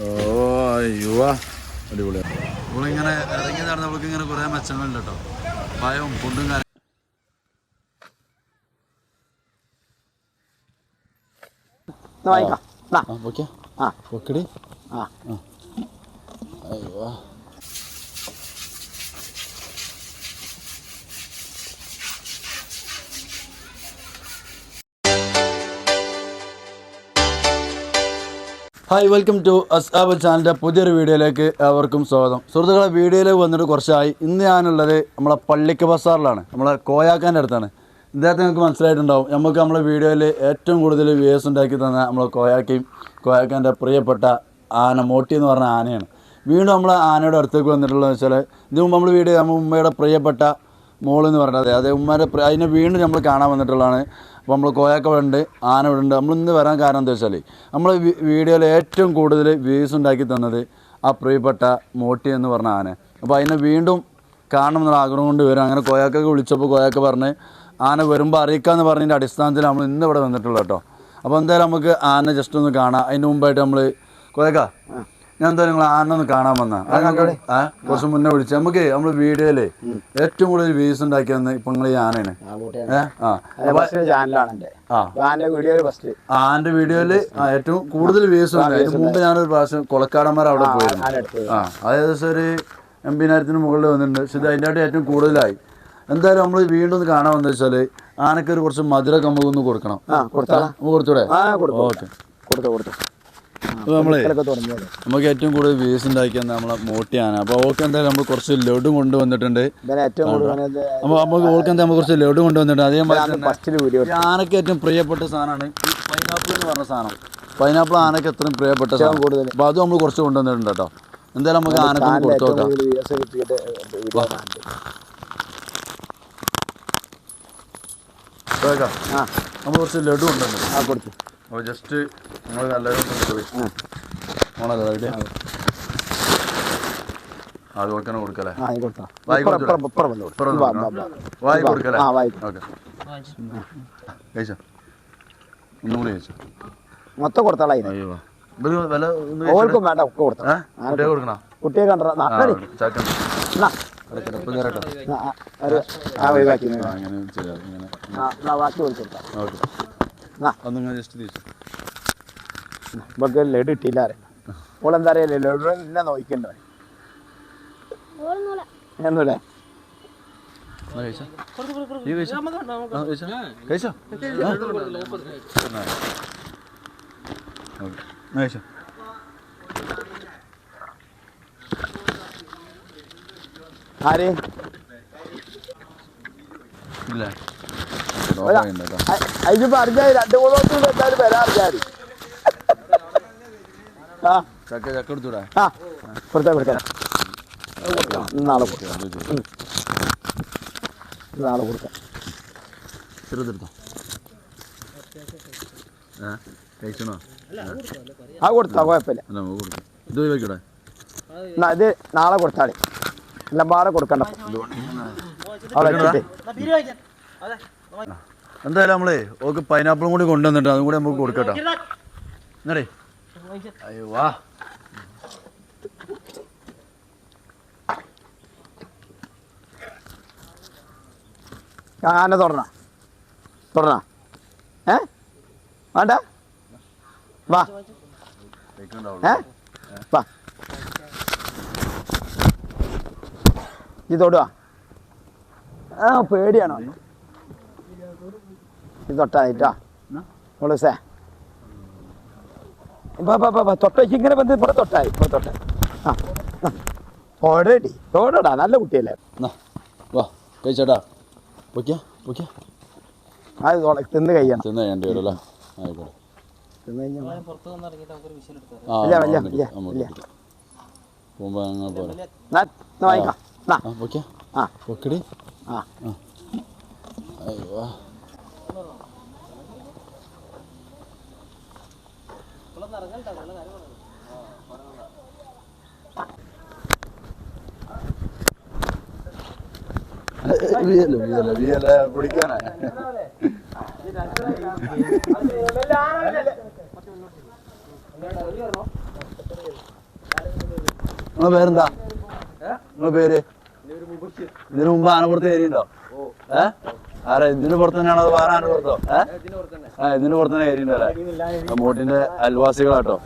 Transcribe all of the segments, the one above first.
ഓ അയ്യോ അടിപൊളിയാണ് നമ്മളിങ്ങനെ ഇറങ്ങി നടന്ന് നമുക്ക് ഇങ്ങനെ കുറേ മെച്ചങ്ങളുണ്ട് കേട്ടോ. ഭയവും കുണ്ടും കാര്യം എന്നാ വാങ്ങിക്കാം. എന്നാ ആ ഓക്കെ. ആ. ആ. അയ്യോ. ഹായ് വെൽക്കം ടു അസ്ആബ് ചാനലിന്റെ പുതിയൊരു വീഡിയോയിലേക്ക് ഏവർക്കും സ്വാഗതം. സുഹൃത്തുക്കളെ വീഡിയോയിലേക്ക് വന്നിട്ട് കുറച്ചായി. ഇന്ന് ഞാനുള്ളത് നമ്മളെ പള്ളിക്ക് ബസാറിലാണ്. നമ്മളെ കോയാക്കാന്റെ അടുത്താണ്. ഇദ്ദേഹത്തെ നിങ്ങൾക്ക് മനസ്സിലായിട്ടുണ്ടാവും. നമുക്ക് നമ്മളെ വീഡിയോയിൽ ഏറ്റവും കൂടുതൽ വ്യൂസ് ഉണ്ടാക്കി തന്ന നമ്മളെ കോയാക്കയും കോയാക്കാന്റെ പ്രിയപ്പെട്ട ആന മോട്ടി എന്ന് പറഞ്ഞ ആനയാണ്. വീണ്ടും നമ്മൾ ആനയുടെ അടുത്തേക്ക് വന്നിട്ടുള്ളത് വെച്ചാൽ ഇതിന് മുമ്പ് നമ്മൾ വീഡിയോ നമ്മൾ ഉമ്മയുടെ പ്രിയപ്പെട്ട മോളെന്ന് പറഞ്ഞത്. അതെ ഉമ്മയുടെ അതിനെ വീണ്ടും നമ്മൾ കാണാൻ വന്നിട്ടുള്ളതാണ്. അപ്പോൾ നമ്മൾ കോയാക്ക ഇവിടെ ഉണ്ട് ആന ഇവിടെ ഉണ്ട്. നമ്മൾ ഇന്ന് വരാൻ കാരണം എന്താ വെച്ചാൽ നമ്മൾ വീഡിയോയിൽ ഏറ്റവും കൂടുതൽ വ്യൂസ് ഉണ്ടാക്കി തന്നത് ആ പ്രിയപ്പെട്ട മോട്ടി എന്ന് പറഞ്ഞ ആന. അപ്പോൾ അതിനെ വീണ്ടും കാണണം എന്നുള്ള ആഗ്രഹം കൊണ്ട് വരും. അങ്ങനെ കോയാക്കൊക്കെ വിളിച്ചപ്പോൾ കോയാക്ക പറഞ്ഞ് ആന വരുമ്പോൾ അറിയിക്കാമെന്ന് പറഞ്ഞതിന്റെ അടിസ്ഥാനത്തിൽ നമ്മൾ ഇന്ന് ഇവിടെ വന്നിട്ടുള്ളൂ കേട്ടോ. അപ്പോൾ എന്തായാലും നമുക്ക് ആന ജസ്റ്റ് ഒന്ന് കാണാം. അതിന് മുമ്പായിട്ട് നമ്മൾ കോയക്ക ഞാൻ എന്തായാലും നിങ്ങൾ ആന ഒന്ന് കാണാൻ വന്ന. കുറച്ച് മുന്നേ വിളിച്ചു നമുക്ക് നമ്മൾ വീഡിയോയിൽ ഏറ്റവും കൂടുതൽ വ്യൂസ് ഉണ്ടാക്കി വന്ന ഇപ്പൊ നിങ്ങൾ ഈ ആനയാണ് ആന്റെ വീഡിയോയിൽ ഏറ്റവും കൂടുതൽ വ്യൂസ് ഉണ്ട്. അതിന് മുമ്പ് ഞാനൊരു പ്രാവശ്യം കൊളക്കാടന്മാർ അവിടെ പോയിരുന്നു. ആ അതായത് ഒരു എൺപതിനായിരത്തിന് മുകളിൽ വന്നിട്ടുണ്ട്. പക്ഷെ അതിന്റെ ആയിട്ട് ഏറ്റവും കൂടുതലായി. എന്തായാലും നമ്മൾ വീണ്ടും ഒന്ന് കാണാൻ വന്നു വെച്ചാൽ ആനക്കൊരു കുറച്ച് മധുര കമ്പൊന്ന് കൊടുക്കണം. കൊടുത്തൂടെ? ഓക്കെ. കൊടുത്തു കൊടുത്തു. അപ്പോൾ നമ്മളെ നമുക്ക് ഏറ്റവും കൂടുതൽ വ്യൂസ് ഉണ്ടാക്കിയത് നമ്മളെ മോട്ടിയാണ്. അപ്പോൾ ഓൾക്ക് എന്തായാലും നമ്മൾ കുറച്ച് ലഡു കൊണ്ടുവന്നിട്ടുണ്ട്. അപ്പോൾ നമുക്ക് ഓൾക്ക് എന്താ നമ്മൾ കുറച്ച് ലഡു കൊണ്ടുവന്നിട്ടുണ്ട്. അതേമാതിരി ആനക്ക് ഏറ്റവും പ്രിയപ്പെട്ട സാധനമാണ് പൈനാപ്പിൾ എന്ന് പറഞ്ഞ സാധനം. പൈനാപ്പിൾ ആനക്ക് എത്രയും പ്രിയപ്പെട്ട സാധനം. കൂടുതൽ. അപ്പോൾ അത് നമ്മൾ കുറച്ച് കൊണ്ടുവന്നിട്ടുണ്ട് കേട്ടോ. എന്തായാലും നമുക്ക് ആനക്ക് കൊടുത്തു നോക്കാം. നമ്മൾ കുറച്ച് ലഡു ഉണ്ടല്ലോ ആ കൊടുത്തു അപ്പോൾ ജസ്റ്റ് നിങ്ങൾ നല്ലൊരു അത് കൊടുക്കണ കൊടുക്കല്ലേ വായി. വായി കൊടുക്കല്ലേ ഓക്കെ. കഴിച്ചോ ഒന്നുകൂടി കഴിച്ചോ മൊത്തം ഓൾക്കും വേണ്ട ഒക്കെ കൊടുത്തു? കുട്ടിയെ കൊടുക്കണോ? കുട്ടിയെ കണ്ട? ഒഴിവാക്കി. ഓക്കെ. ഒന്നിങ്ങനെ ജസ്റ്റ് തിരിച്ചു. ഇവർക്ക് ലഡു ഇട്ടില്ല ഓളെന്താ അറിയാലോ ലഡു എന്നെ നോക്കണ്ടോ എന്നൂല്ലേ എന്നാ കഴിച്ചോ? കഴിച്ചോ? ആര്? ഇല്ല. ഒരാ- പറഞ്ഞ രണ്ട് മൂന്ന് ദിവസം എന്തായാലും വരാൻ ഞാൻ ആ. ചക്ക ചക്ക എടുത്തൂടെ? ആ കൊടുത്താ കൊടുക്കാം നാളെ കൊടുക്കാം. നാളെ കൊടുക്കാം. ചെറുതെടുത്തോ? ഏ കഴിച്ചണോ ആ കൊടുത്താ കുഴപ്പമില്ല. അല്ല നമുക്ക് കൊടുക്കാം. ഇത് ഒഴിവാക്കിയുടെ ഇത് നാളെ കൊടുത്താളി. എല്ലാം പാടെ കൊടുക്കണ്ട. അവിടെ എന്തായാലും നമ്മളെ ഓക്ക് പൈനാപ്പിളും കൂടി കൊണ്ടുവന്നിട്ട് അതും കൂടി നമുക്ക് കൊടുക്കട്ടോ. എന്നടേ അയ്യോ വാ. ആന തുറന്ന. തുറന്ന. ഏ? വേണ്ട. വാ. ഏ? വാ. ഈ തൊടുവാ ആ പേടിയാണോ? ഇത് തൊട്ടായിട്ടാ മുളസേ. ഇങ്ങനെ വന്ന് ഇവിടെ തൊട്ടായി ഇവിടെ തൊട്ടായി. ആ ഓടടി ഓടടാ നല്ല കുട്ടിയല്ലേ. വാ കഴിച്ചേട്ടാ പൊയ്ക്കാ പൊയ്ക്കാ. അത് തൊള- തിന്ന് കഴിയണം. തിന്ന് കഴിയേണ്ടി വരും അല്ലേ ആയിക്കോട്ടെ. തിന്ന് കഴിഞ്ഞാൽ ആ ഇല്ല, ഇല്ല, നമുക്ക് ഇല്ല, നമുക്ക് ഇല്ല. പോകുമ്പോൾ അങ്ങനെ പോലെ എന്നാ എന്നാ വാങ്ങിക്കാം. ആ പൊയ്ക്കാ. ആ പൊക്കടി. ആ. അയ്യോ. വിയല വിയല വിയല പിടിക്കാനാ നിങ്ങളെ പേരെന്താ? നിങ്ങളെ പേര്? ഇതിനു മുമ്പ് ആനപ്പുറത്ത് ഏരിയുണ്ടോ ഏ? ആരാ ഇതിന് പുറത്ത് തന്നെയാണോ അത് വേറെ ആനപ്പുറത്തോ ഏ? ആ ഇതിന് പുറത്ത് തന്നെ കയറി മോട്ടിന്റെ അയൽവാസികളാട്ടോ.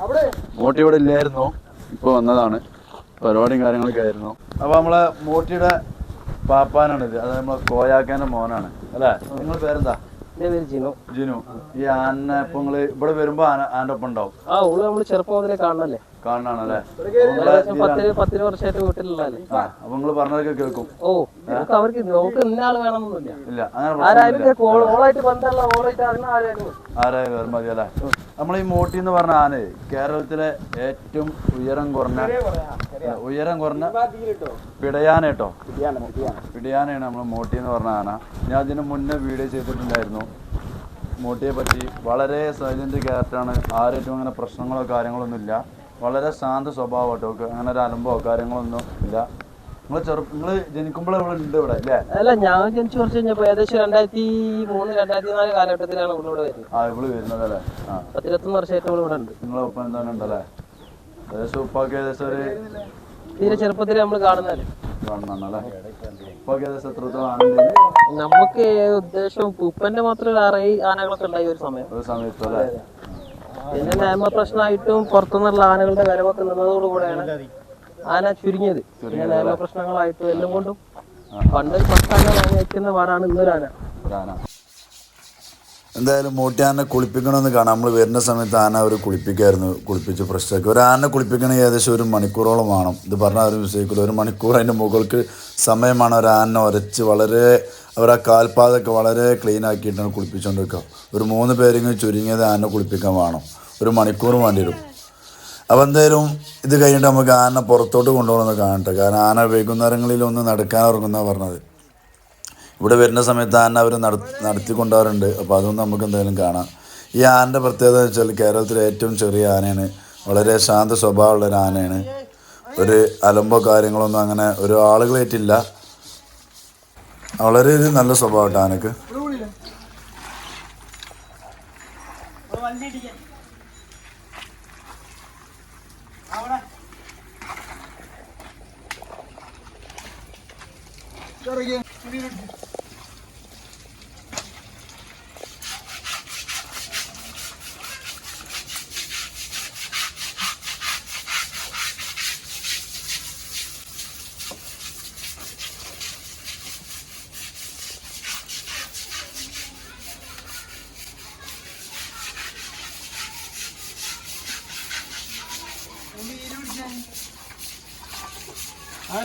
മോട്ടി ഇവിടെ ഇല്ലായിരുന്നു ഇപ്പൊ വന്നതാണ്. പരിപാടിയും കാര്യങ്ങളൊക്കെ ആയിരുന്നു. അപ്പൊ നമ്മളെ മോട്ടിയുടെ പാപ്പാനാണിത്. അത് നമ്മളെ കോയാക്കാന്റെ മോനാണ്. അല്ലേ? നിങ്ങളുടെ പേരെന്താ? ജിനു. ജിനു. ഈ ആന ഇപ്പൊ നിങ്ങൾ ഇവിടെ വരുമ്പോ ആന ആന്റെ ഒപ്പം ഉണ്ടാവും. ആ ഓൾ നമ്മൾ ചെറുപ്പം മുതലേ കാണണല്ലേ കാണാണല്ലേ ഏകദേശം പത്തിന് പത്തിന് വർഷമായിട്ട് വീട്ടിലുള്ളതല്ലേ? ആ അപ്പൊ നിങ്ങൾ പറഞ്ഞതൊക്കെ കേൾക്കും. ഓ നമുക്ക് അവർക്ക് നമുക്ക് ഇന്ന ആൾ വേണമെന്നൊന്നുമില്ല. ഇല്ല അങ്ങനെ ആരായാലും ഓളായിട്ട് ഓളായിട്ട് ആരായാലും മതി. അല്ലേ? നമ്മൾ ഈ മോട്ടി എന്ന് പറഞ്ഞ ആന കേരളത്തിലെ ഏറ്റവും ഉയരം കുറഞ്ഞ ഉയരം കുറഞ്ഞ പിടയാന കേട്ടോ. പിടിയാനയാണ് നമ്മൾ മോട്ടി എന്ന് പറഞ്ഞ ആന. ഞാൻ അതിന് മുന്നേ വീഡിയോ ചെയ്തിട്ടുണ്ടായിരുന്നു. മോട്ടിയെ പറ്റി വളരെ സൈലന്റ് ക്യാരക്ടറാണ്. ആരായിട്ടും അങ്ങനെ പ്രശ്നങ്ങളോ കാര്യങ്ങളൊന്നും ഇല്ല വളരെ ശാന്ത സ്വഭാവം കേട്ടോ ഒക്കെ. അങ്ങനെ ഒരു അലമ്പോ കാര്യങ്ങളൊന്നും ഇല്ല. നിങ്ങൾ ചെറു നിങ്ങൾ ജനിക്കുമ്പോഴേ ഇവിടെ ഉണ്ട് ഇവിടെ അല്ലേ അല്ല ഞാൻ ജനിച്ചു കുറച്ച് കഴിഞ്ഞപ്പോ ഏകദേശം രണ്ടായിരത്തി മൂന്ന് രണ്ടായിരത്തി നാല് കാലഘട്ടത്തിലാണ് ഇവിടെ വരുന്നത്. ആ ഇവിടെ വരുന്നത് അല്ലേ? ആ. പത്തിരുപത്തൊന്ന് വർഷമായിട്ട് ഇവിടെ ഇവിടെ ഉണ്ട്. നിങ്ങളെ ഒപ്പം എന്താണ് ഉണ്ടല്ലേ? ഏകദേശം ഉപ്പാക്ക് ഏകദേശം ഒരു തീരെ ചെറുപ്പത്തിൽ നമ്മൾ കാണുന്നതല്ലേ കാണുന്നല്ലേ നമുക്ക് ഉദ്ദേശം പൂപ്പന്റെ മാത്രം ഒരു ആറ് ആനകളൊക്കെ ഉണ്ടായി ഒരു സമയം. ഒരു സമയത്ത് അല്ലേ പിന്നെ നിയമ പ്രശ്നമായിട്ടും പുറത്തുനിന്നുള്ള ആനകളുടെ വരവൊക്കെ നിന്നതോടുകൂടെയാണ് ആന ചുരുങ്ങിയത്. പിന്നെ നിയമ പ്രശ്നങ്ങളായിട്ടും എല്ലാം കൊണ്ടും പണ്ട് പത്താനാണ് പത്താന പാടാണ് ഇന്നൊരു ആന. ആന എന്തായാലും മോട്ടിയാനെ കുളിപ്പിക്കണമെന്ന് കാണാം. നമ്മൾ വരുന്ന സമയത്ത് ആന അവർ കുളിപ്പിക്കായിരുന്നു. കുളിപ്പിച്ച് ഫ്രഷാക്കി ഒരു ആന കുളിപ്പിക്കണമെങ്കിൽ ഏകദേശം ഒരു മണിക്കൂറോളം വേണം. ഇത് പറഞ്ഞാൽ അവർ വിശ്വസിക്കില്ല ഒരു മണിക്കൂർ അതിന്റെ മുകൾക്ക് സമയമാണ്. ഒരു ആന ഉരച്ച് വളരെ അവരുടെ കാൽപാതൊക്കെ വളരെ ക്ലീൻ ആക്കിയിട്ടാണ് കുളിപ്പിച്ചുകൊണ്ട് വെക്കുക ഒരു മൂന്ന് പേരെങ്കിലും ചുരുങ്ങിയത് ആന കുളിപ്പിക്കാൻ വേണം. ഒരു മണിക്കൂർ വേണ്ടി വരും. അപ്പോൾ എന്തായാലും ഇത് കഴിഞ്ഞിട്ട് നമുക്ക് ആന പുറത്തോട്ട് കൊണ്ടുപോകണമെന്ന് കാണട്ടെ. കാരണം ആന വൈകുന്നേരങ്ങളിൽ ഒന്ന് നടക്കാൻ ഇറങ്ങുന്ന പറഞ്ഞത്. ഇവിടെ വരുന്ന സമയത്ത് ആന അവർ നട നടത്തിക്കൊണ്ടുവരുണ്ട് അപ്പോൾ അതൊന്നും നമുക്ക് എന്തായാലും കാണാം. ഈ ആനന്റെ പ്രത്യേകത എന്ന് വെച്ചാൽ കേരളത്തിലെ ഏറ്റവും ചെറിയ ആനയാണ്. വളരെ ശാന്ത സ്വഭാവമുള്ള ഒരു ആനയാണ്. ഒരു അലമ്പോ കാര്യങ്ങളൊന്നും അങ്ങനെ ഒരു ആളുകളായിട്ടില്ല വളരെ ഒരു നല്ല സ്വഭാവമാണ് ആനക്ക്.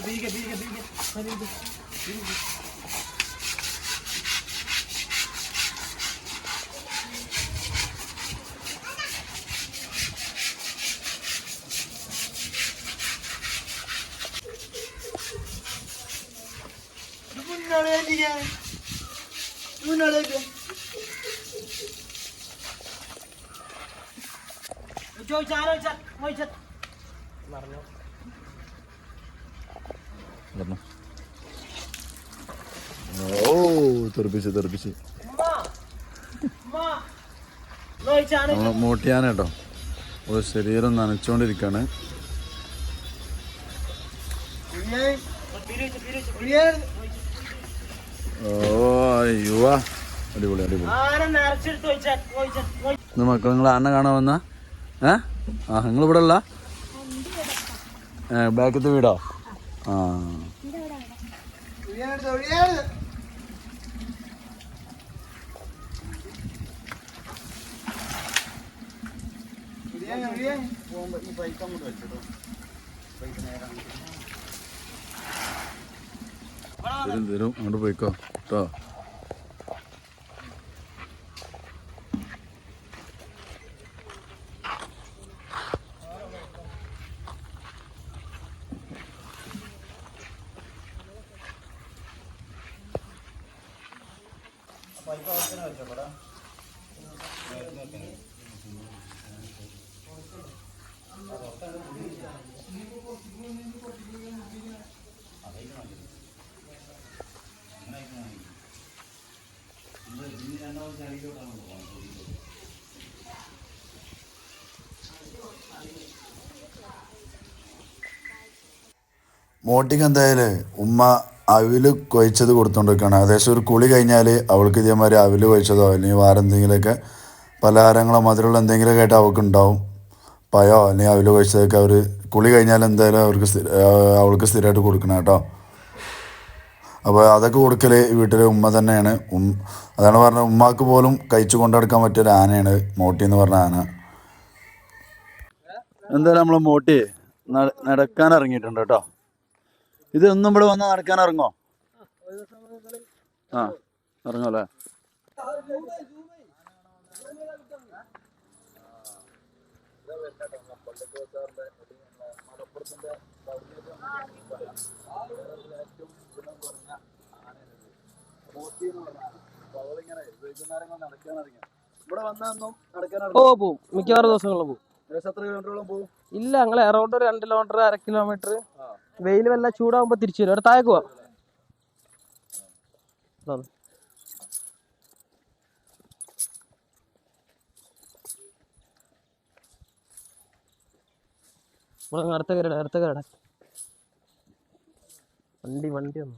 bige, bige, bige. Hadi bige. Bige. Bunlara diye. Bunlara diye. Joy jalan jat, mau jat. Marlo. ഓ തെറിപ്പിച്ച് തെറിപ്പിച്ച്. മൂട്ടിയാന കേട്ടോ ഒരു ശരീരം നനച്ചോണ്ടിരിക്കാണ്. ഓ അയ്യോ അടിപൊളി അടിപൊളി. മക്കൾ നിങ്ങൾ ആന കാണാൻ വന്ന? ഏ? ആ നിങ്ങൾ ഇവിടെ ഉള്ള ബാക്കത്തെ വീടോ? ആ. തരും തരും അങ്ങോട്ട് പോയിക്കോ. കേട്ടോ പൈപ്പ് വെച്ചോടാ മോട്ടിക്ക് എന്തായാലും ഉമ്മ അവിൽ കൊഴിച്ചത് കൊടുത്തുകൊണ്ടിരിക്കുകയാണ് ഏകദേശം ഒരു കുളി കഴിഞ്ഞാൽ അവൾക്ക് ഇതേമാതിരി അവിൽ കുഴച്ചതോ അല്ലെങ്കിൽ വേറെ എന്തെങ്കിലുമൊക്കെ പലഹാരങ്ങളോ മധുരമുള്ള എന്തെങ്കിലും ആയിട്ട് അവൾക്ക് ഉണ്ടാവും. പയോ അല്ലെങ്കിൽ അവിൽ കൊഴിച്ചതൊക്കെ അവർ കുളി കഴിഞ്ഞാൽ എന്തായാലും അവർക്ക് അവൾക്ക് സ്ഥിരമായിട്ട് കൊടുക്കണം കേട്ടോ. അപ്പോൾ അതൊക്കെ കൊടുക്കൽ വീട്ടിലെ ഉമ്മ തന്നെയാണ്. ഉം അതാണ് പറഞ്ഞത് ഉമ്മാക്ക് പോലും കഴിച്ചു കൊണ്ടെടുക്കാൻ പറ്റിയൊരു ആനയാണ് മോട്ടി എന്ന് പറഞ്ഞ ആന. എന്തായാലും നമ്മൾ മോട്ടി നടക്കാൻ ഇറങ്ങിയിട്ടുണ്ട് കേട്ടോ. ഇത് ഒന്നും ഇവിടെ വന്ന് നടക്കാൻ ഇറങ്ങോ ആ ഇറങ്ങോ അല്ലേ ഓ പോവും. മിക്കവാറും ദിവസങ്ങളിലും പോവും. ഇല്ല ഞങ്ങൾ എറൗണ്ട് ഒരു രണ്ട് കിലോമീറ്റർ അര കിലോമീറ്റർ വെയിൽ വല്ല ചൂടാവുമ്പോ തിരിച്ചു വരും. താഴേക്ക് പോവാം. അങ്ങ് അടുത്ത കയറട അടുത്ത കയറട വണ്ടി വണ്ടി വന്നു.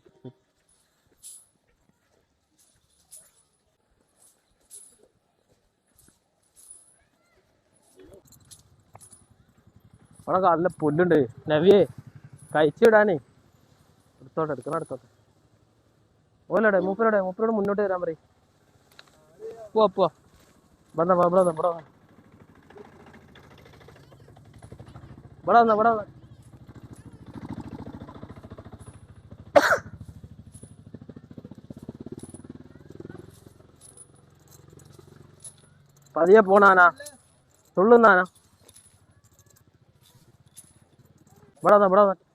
അവിടെ നല്ല പുല്ലുണ്ട്. നവിയേ. കഴിച്ചിടാനേ എടുത്തോട്ടെ എടുക്കണം എടുത്തോട്ടെ ഓലോടെ മൂപ്പരോടെ മൂപ്പരോട് മുന്നോട്ട് വരാൻ പറയും. പോവാ പോവാ. വന്ന ഇവിടെ വന്ന ഇവിടെ വന്ന. ഇവിടെ വന്ന ഇവിടെ വന്ന. പതിയെ പോണാനാ തുള്ളുന്നാനാ ഇവിടെ വന്ന ഇവിടെ വന്നോ.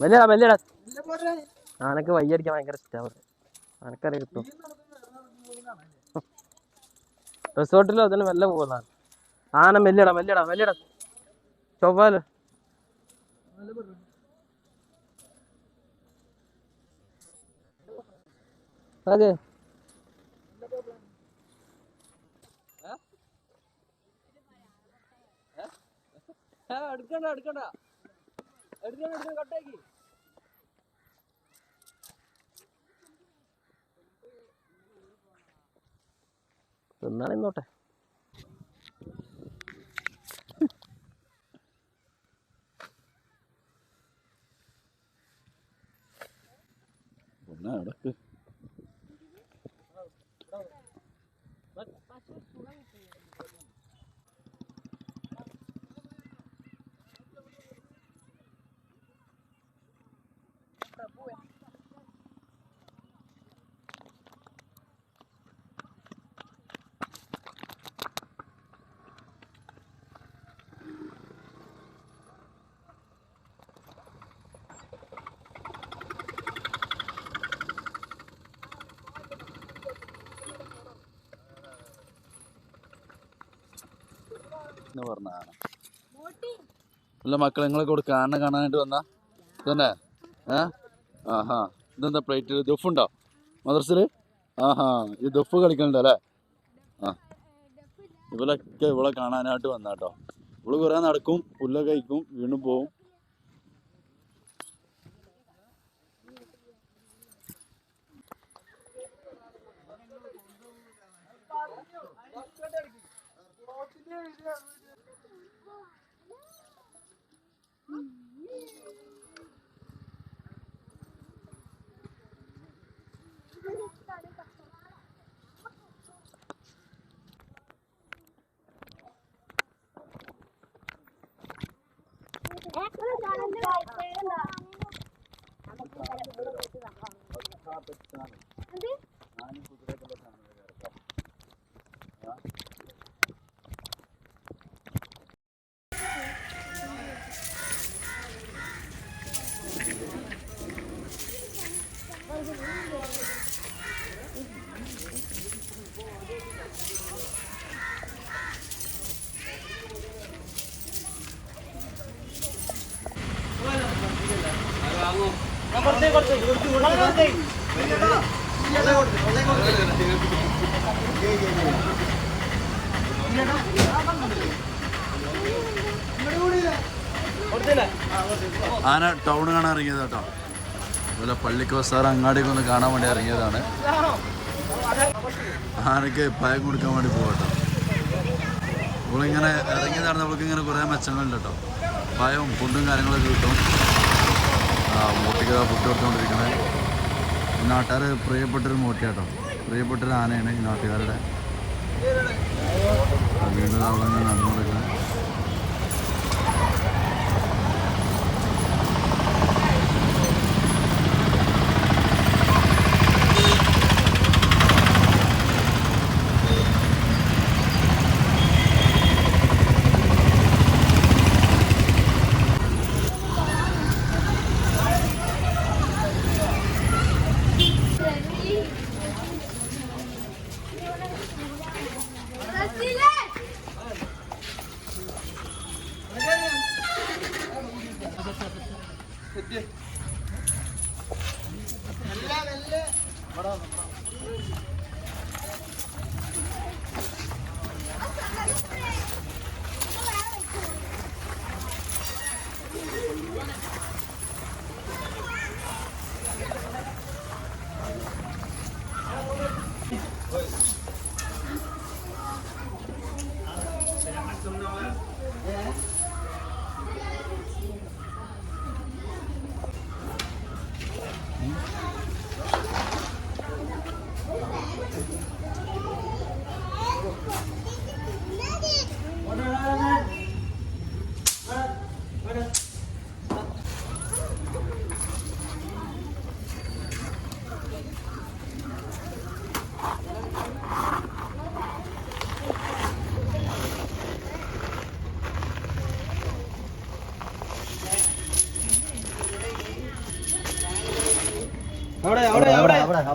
വലിയടാ വലിയടാ ആനക്ക് വയ്യടിക്കാൻ ഭയങ്കര ഇഷ്ടമാണ് ആനക്കറിയ കിട്ടും റിസോർട്ടിലും അതിന് മെല്ലെ പോകുന്നതാണ് ആന മെല്ലടാ മെല്ലടാ മെല്ലടാ. ചൊവ്വാൽ. അതെ. എടുക്കണ്ട എടുക്കണ്ട. എടുക്കണ്ട എടുക്കണ്ട കട്ടാക്കി. അവിടെ എന്ന് പറഞ്ഞതാണ്. അല്ല മക്കൾ നിങ്ങളെ കൂടെ കാണാൻ കാണാനായിട്ട് വന്നാ? ഇതന്നെ? ഏ? ആഹാ. ഇതെന്താ പ്ലേറ്റിൽ ദുഫുണ്ടോ മദർസിൽ ആഹാ. ഈ ദുഫ് കളിക്കണ്ടോ അല്ലേ? ആ. ഇവളൊക്കെ ഇവളെ കാണാനായിട്ട് വന്നാട്ടോ ഇവൾ കുറെ നടക്കും പുല്ല കഴിക്കും വീണ്ടും പോവും. Yeah, yeah. పెట్టాను నాని ആന ടൗൺ കാണാൻ ഇറങ്ങിയത് കേട്ടോ അതുപോലെ പള്ളിക്ക് സാർ അങ്ങാടിക്ക് ഒന്ന് കാണാൻ വേണ്ടി ഇറങ്ങിയതാണ്. ആനക്ക് ഭയം കൊടുക്കാൻ വേണ്ടി പോകട്ടോ നമ്മളിങ്ങനെ ഇറങ്ങിയതാണ് നമ്മൾക്ക് ഇങ്ങനെ കുറേ മെച്ചങ്ങളുണ്ട് കേട്ടോ പായവും ഫുഡും കാര്യങ്ങളൊക്കെ കിട്ടും. ആ മൂട്ടിക്ക് ഫുഡ് കൊടുത്തുകൊണ്ടിരിക്കുന്നത് നാട്ടുകാർ പ്രിയപ്പെട്ടൊരു മൂട്ടിയാട്ടോ പ്രിയപ്പെട്ടൊരു ആനയാണ് ഈ നാട്ടുകാരുടെ. വീണ്ടും അവിടെ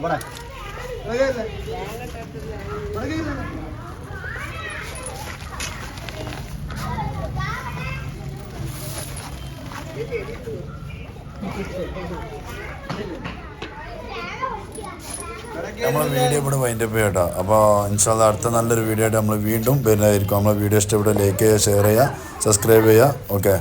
നടന്നുകൊണ്ടിരിക്കുന്നത് നമ്മളെ വീഡിയോ ഇവിടെ വൈൻഡപ്പ് ചെയ്യട്ടോ. അപ്പോൾ ഇൻഷാല്ല അടുത്ത നല്ലൊരു വീഡിയോ ആയിട്ട് നമ്മൾ വീണ്ടും വരുന്നതായിരിക്കും. നമ്മളെ വീഡിയോ ഇഷ്ടപ്പെട്ട ലൈക്ക് ചെയ്യുക ഷെയർ ചെയ്യുക സബ്സ്ക്രൈബ് ചെയ്യുക. ഓക്കെ